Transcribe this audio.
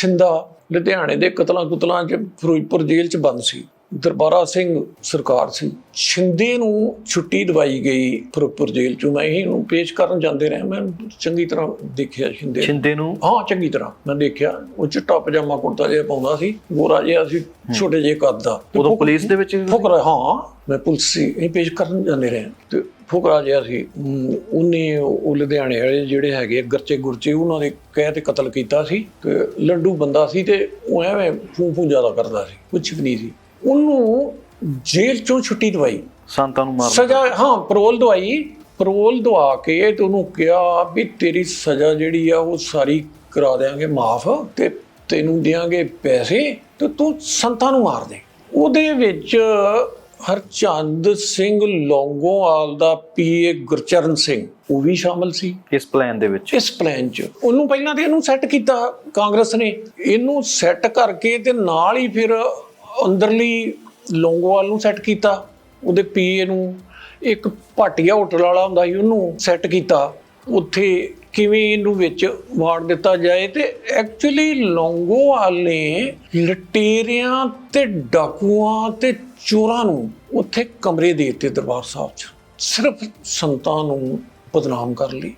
ਛਿੰਦਾ ਲੁਧਿਆਣੇ ਦੇ ਕਤਲਾਂ ਕੁਤਲਾਂ 'ਚ ਫਿਰੋਜ਼ਪੁਰ ਜੇਲ੍ਹ 'ਚ ਬੰਦ ਸੀ। ਦਰਬਾਰਾ ਸਿੰਘ ਸਰਕਾਰ ਸੀ ਛਿੰਦੇ ਨੂੰ ਛੁੱਟੀ ਦਵਾਈ ਗਈ ਫਿਰੋਜ਼ਪੁਰ ਜੇਲ੍ਹ 'ਚੋਂ। ਮੈਂ ਇਹਨੂੰ ਪੇਸ਼ ਕਰਨ ਜਾਂਦੇ ਰਹੇ। ਮੈਂ ਚੰਗੀ ਤਰ੍ਹਾਂ ਦੇਖਿਆ ਛਿੰਦੇ। ਛਿੰਦੇ ਨੂੰ? ਹਾਂ ਚੰਗੀ ਤਰ੍ਹਾਂ। ਮੈਂ ਦੇਖਿਆ ਉਹ ਚਿੱਟਾ ਪਜਾਮਾ ਕੁੜਤਾ ਜਿਹਾ ਪਾਉਂਦਾ ਸੀ ਗੋਰਾ ਜਿਹਾ ਸੀ ਛੋਟੇ ਜਿਹੇ ਕੱਦ ਦਾ। ਉਦੋਂ ਪੁਲਿਸ ਦੇ ਵਿੱਚ ਫੁਕਰਾ ਹਾਂ ਮੈਂ ਪੁਲਿਸ ਸੀ ਇਹ ਪੇਸ਼ ਕਰਨ ਜਾਂਦੇ ਰਹੇ। ਤੇ ਫੁਕਰਾ ਜਿਹਾ ਸੀ। ਉਹਨੇ ਉਹ ਲੁਧਿਆਣੇ ਵਾਲੇ ਜਿਹੜੇ ਹੈਗੇ ਗਰਚੇ ਗੁਰਚੇ ਉਹਨਾਂ ਦੇ ਕਹਿ ਤੇ ਕਤਲ ਕੀਤਾ ਸੀ। ਤੇ ਲੰਡੂ ਬੰਦਾ ਸੀ ਤੇ ਉਹ ਐਵੇਂ ਫੂ ਫੂ ਜ਼ਿਆਦਾ ਕਰਦਾ ਸੀ ਕੁਛ ਵੀ ਨਹੀਂ ਸੀ। ਉਹਨੂੰ ਜੇਲ੍ਹ ਚੋਂ ਛੁੱਟੀ ਦਵਾਈ। ਸੰਤਾਂ ਨੂੰ ਮਾਰਨ ਸਜ਼ਾ ਹਾਂ ਪਰੋਲ ਦਵਾਈ। ਪਰੋਲ ਦਵਾ ਕੇ ਤੇ ਉਹਨੂੰ ਕਿਹਾ ਵੀ ਤੇਰੀ ਸਜ਼ਾ ਜਿਹੜੀ ਆ ਉਹ ਸਾਰੀ ਕਰਾ ਦੇਾਂਗੇ ਮਾਫ ਤੇ ਤੈਨੂੰ ਦੇਾਂਗੇ ਪੈਸੇ ਤੇ ਤੂੰ ਸੰਤਾਂ ਨੂੰ ਮਾਰ ਦੇ। ਉਹਦੇ ਵਿੱਚ ਹਰਚੰਦ ਸਿੰਘ ਲੌਂਗੋਵਾਲ ਦਾ ਪੀਏ ਗੁਰਚਰਨ ਸਿੰਘ ਉਹ ਵੀ ਸ਼ਾਮਲ ਸੀ। ਇਸ ਪਲਾਨ ਦੇ ਵਿੱਚ। ਇਸ ਪਲਾਨ 'ਚ। ਉਹਨੂੰ ਪਹਿਲਾਂ ਤੇ ਇਹਨੂੰ ਸੈੱਟ ਕੀਤਾ ਕਾਂਗਰਸ ਨੇ। ਇਹਨੂੰ ਸੈੱਟ ਕਰਕੇ ਤੇ ਨਾਲ ਹੀ ਫਿਰ ਅੰਦਰਲੀ ਲੌਂਗੋਵਾਲ ਨੂੰ ਸੈੱਟ ਕੀਤਾ, ਉਹਦੇ ਪੀਏ ਨੂੰ ਇੱਕ ਭਾਟੀਆ ਹੋਟਲ ਵਾਲਾ ਹੁੰਦਾ ਸੀ, ਉਹਨੂੰ ਸੈੱਟ ਕੀਤਾ। ਉੱਥੇ ਕਿਵੇਂ ਇਹਨੂੰ ਵਿੱਚ ਵਾੜ ਦਿੱਤਾ ਜਾਏ ਤੇ ਐਕਚੁਅਲੀ ਲੌਂਗੋਵਾਲ ਨੇ ਲਟੇਰਿਆਂ ਤੇ ਡਾਕੂਆਂ ਤੇ ਚੋਰਾਂ ਨੂੰ ਉੱਥੇ ਕਮਰੇ ਦੇ ਦਿੱਤੇ ਦਰਬਾਰ ਸਾਹਿਬ 'ਚ। ਸਿਰਫ ਸੰਤਾਂ ਨੂੰ ਬਦਨਾਮ ਕਰ ਲਈ।